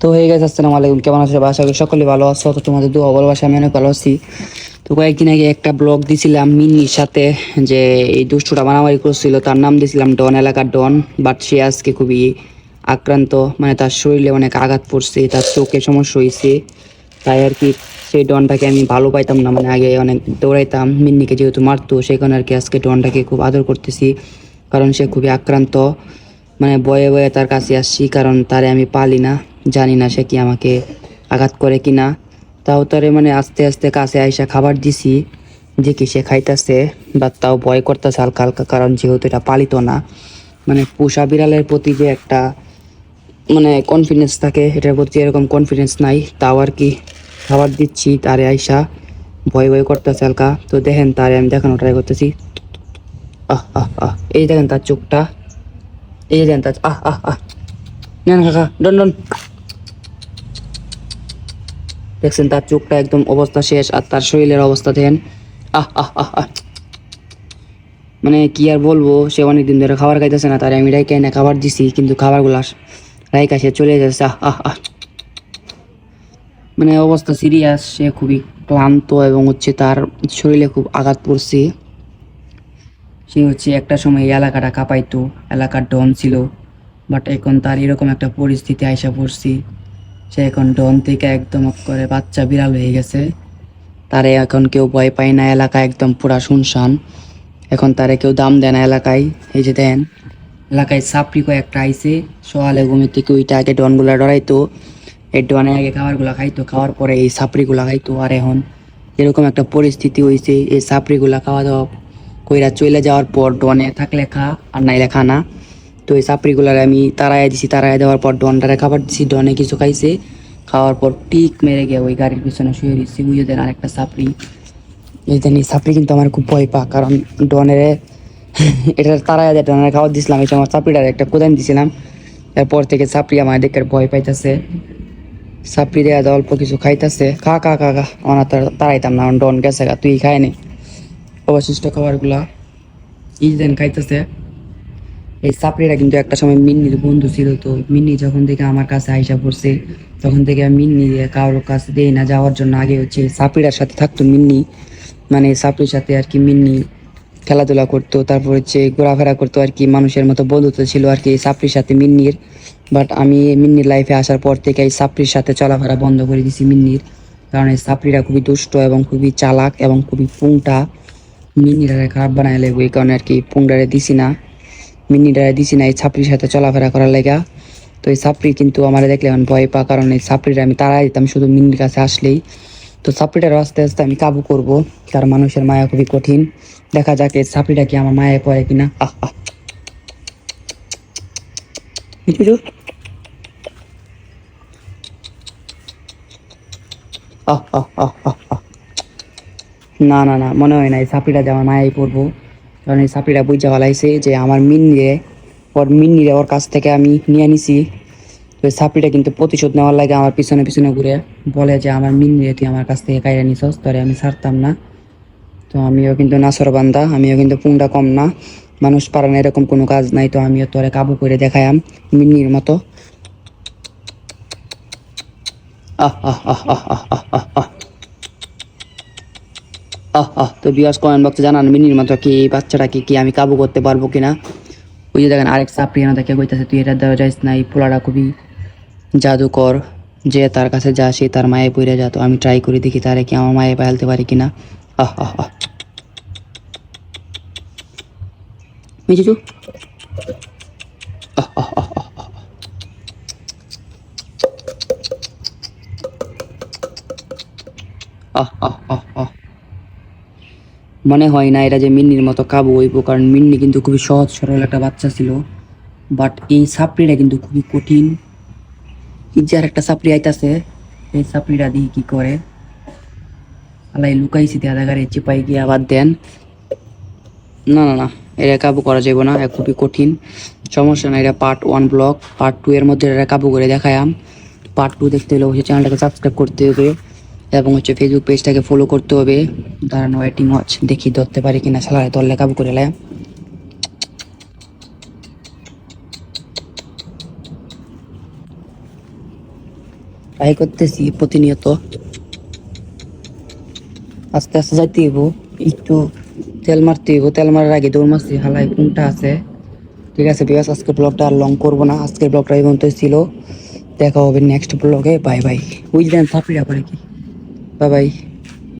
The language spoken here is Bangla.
তো হয়ে গেছে আসসালামু আলাইকুম। কেমন আছো? আশা করি সকলে ভালো আছো। তো তোমাদের দোয়া ভালোবাসা, আমি অনেক ভালো আছি। তো কয়েকদিন আগে একটা ব্লগ দিছিলাম মিনির সাথে, যে এই দুষ্টুটা মারামারি করছিল। তার নাম দিয়েছিলাম ডন, এলাকার ডন। বাট সে আজকে খুবই আক্রান্ত মানে তার শরীরে অনেক আঘাত পড়ছে, তার চোখে সমস্যা হয়েছে তাই আর কি সেই ডনটাকে আমি ভালো পাইতাম না মানে আগে অনেক দৌড়াইতাম। মিন্নিকে যেহেতু মারতো, সেই কারণে আর কি আজকে ডনটাকে খুব আদর করতেছি, কারণ সে খুবই আক্রান্ত। মানে বয়ে বয়ে তার কাছে আসছি, কারণ তারে আমি পালি না। জানি না সে কি আমাকে আঘাত করে কি না তাও তারে মানে আস্তে আস্তে কাছে আইসা খাবার দিছি দেখি সে খাইতেছে, বা তাও ভয় করতেছে হালকা হালকা, কারণ যেহেতু এটা পালিত না। মানে পোষা বিড়ালের প্রতি যে একটা মানে কনফিডেন্স থাকে, এটার প্রতি এরকম কনফিডেন্স নাই, তাও আর কি খাবার দিচ্ছি তারে আইসা। ভয় ভয় করতেছে হালকা। তো দেখেন তারে আমি দেখানো ট্রাই করতেছি। আহ আহ আহ, এই দেখেন তার চোখটা। এই দেখেন তার আহ আহ আহ। নেন কাকা, ডন ডন। দেখছেন, তার চোখটা একদম অবস্থা শেষ আর তার শরীরের অবস্থা দেখেন। আহ আহ আহ মানে কি আর বলব, সে অনেকদিন ধরে খাবার খাইতেছে না, তার আমি রাইকে এনে খাবার দিছি, কিন্তু খাবারগুলো রাইকা সে চলে যাচ্ছে আহ আহ আহ। মানে অবস্থা সিরিয়াস সে খুবই ক্লান্ত এবং হচ্ছে তার শরীরে খুব আঘাত পড়ছে। সে হচ্ছে একটা সময় এই এলাকাটা কাঁপাইতো, এলাকার ডন ছিল বাট এখন তার এরকম একটা পরিস্থিতি আইসা পড়ছি। সে এখন ডন থেকে একদম করে বাচ্চা বিড়াল হয়ে গেছে। তারে এখন কেউ ভয় পায় না, এলাকা একদম পুরা শুনশান। এখন তারে কেউ দাম দেয় না এলাকায়। এই যে দেন, এলাকায় সাপড়ি কয়েকটা আইসে সকালে ঘুমের থেকে ওইটা আগে ডনগুলা ডরাইতো। এই ডনে আগে খাবারগুলা খাইতো, খাওয়ার পরে এই সাপড়িগুলা খাইতো। আর এখন এরকম একটা পরিস্থিতি হয়েছে এই সাপড়িগুলা খাওয়া দাওয়া কইরা চলে যাওয়ার পর ডনে থাকলে খা, আর নাইলে খা না। তো এই সাপড়িগুলার আমি তারাই দিছি তারাই দেওয়ার পর ডনটারে খাবার দিছি, ডনে কিছু খাইছে। খাওয়ার পর টিক মেরে গিয়ে ওই গাড়ির পিছনে শুয়ে দিচ্ছি বুঝে দেন আরেকটা সাপড়ি এই জানি সাপড়ি কিন্তু আমার খুব ভয় পা কারণ ডনের এটা তারাই দেয় ডনের খাবার দিছিলাম, এই সময় সাপড়িটার একটা কোদান দিছিলাম। এরপর থেকে সাপড়ি আমার দেখে ভয় পাইতেছে। সাপড়ি দেওয়া দেওয়া অল্প কিছু খাইতেছে। খা খা খা খা আমার তাড়াইতাম না ডন গেছে তুই খাই নি অবশিষ্ট খাবারগুলা এই দেন খাইতেছে। এই সাপড়িটা কিন্তু একটা সময় মিন্নির বন্ধু ছিল তো মিন্নি যখন থেকে আমার কাছে আইসা পড়ছে, তখন থেকে আমি মিন্নি দিয়ে কারোর কাছে দেই না, যাওয়ার জন্য আগে হচ্ছে সাপড়িটার সাথে থাকতো মিন্নি মানে সাপড়ির সাথে আর কি মিন্নি খেলাধুলা করতো, তারপর হচ্ছে ঘোরাফেরা করতো আর কি, মানুষের মতো বন্ধুত্ব ছিল আর কি সাপড়ির সাথে মিন্নির। বাট আমি মিন্নির লাইফে আসার পর থেকে এই সাপড়ির সাথে চলাফেরা বন্ধ করে দিছি মিন্নির, কারণ এই সাপড়িটা খুবই দুষ্ট এবং খুবই চালাক এবং খুবই পুংটা। মিন্নিটারে খারাপ বানায় লাগবে কারণে আর কি পুংডারে দিছি না। মিন্নিটারে দিছি না এই ছাপড়ির সাথে চলাফেরা করার লেগা। তো এই ছাপড়ি কিন্তু আমার দেখলে এখন ভয় পা কারণ এই ছাপড়িটা আমি তাড়াই দিতাম, শুধু মিন্নির কাছে আসলেই। তো ছাপড়িটার আস্তে আস্তে আমি কাবু করব, কারণ মানুষের মায়া খুবই কঠিন। দেখা যাক এই ছাপড়িটা কি আমার মায়া পড়ে কিনা। আহ আহ। না না না, মনে হয় না এই সাপিটা যে আমার মায়াই পড়ব। কারণ এই সাপিটা বুঝা ফেলাইছে যে আমার মিন্নিরে, ওর মিন্নিরে ওর কাছ থেকে আমি নিয়ে নিছি। তো এই সাপিটা কিন্তু প্রতিশোধ নেওয়ার লাগে আমার পিছনে পিছনে ঘুরে। বলে যে আমার মিন্নিরে তুই আমার কাছ থেকে কাইরা নিছস, তোরে আমি ছাড়তাম না। তো আমিও কিন্তু নাসর বান্দা, আমিও কিন্তু পুংটা কম না। মানুষ পারে না এরকম কোনো কাজ নাই, তো আমিও তোরে কাবু করে দেখায়াম মিন্নির মতো। আহ আহ আহ আহ আহ আহ আহ। আহ আহ, তো বিয়াস কমেন্ট বক্সে জানান, মিনির মতো কি এই বাচ্চাটাকে কি আমি কাবু করতে পারব কিনা? ওই যে দেখেন আরেক সাপড়ি না দেখে কইতাছে, তুই এটা দেওয়া যাইস না, এই পোলাটা খুবই জাদুকর। যে তার কাছে যা, সে তার মায়ে পড়ে যা, তো আমি ট্রাই করে, দেখি তারে কি আমার মায়ে পাইলতে পারি কিনা। আহ আহ আহ আহ আহ। আহ আহ। আহ আহ। মনে হয় না এটা যে মিন্নির মতো কাবু হইব, কারণ মিন্নি কিন্তু খুবই সহজ, সরল একটা বাচ্চা ছিল। বাট এই সাপড়িটা কিন্তু খুবই কঠিন। আর একটা সাপড়ি আইতাছে, এই সাপড়িটা দিয়ে কি করে। আলাই লুকাইছি দেয়া গাড়ি চিপাই গিয়ে আবার দেন। না না না এটা কাবু করা যাবে না খুবই কঠিন। সমস্যা না এটা part one block part two এর মধ্যে এটা কাবু করে দেখায়াম। পার্ট টু দেখতে হলে অবশ্যই চ্যানেলটাকে সাবস্ক্রাইব করতে হবে, এবং হচ্ছে ফেসবুক পেজটাকে ফলো করতে হবে। দাঁড়ানো ওয়েটিং ওয়াচ দেখি ধরতে পারি কিনা সালারে দলে কাবু করে লাম ট্রাই করতেছি প্রতিনিয়ত। আস্তে আস্তে যাইতে হইব, একটু তেল মারতে হইব, তেল মারার আগে দৌড় মারছি হালাই কোনটা আছে? ঠিক আছে বিকাশ আজকে ব্লগটা আর লং করব না, আজকের ব্লগটা এই পর্যন্তই ছিল। দেখা হবে নেক্সট ব্লগে বাই বাই ওই দেন থাপিড়া করে কি বাই বাই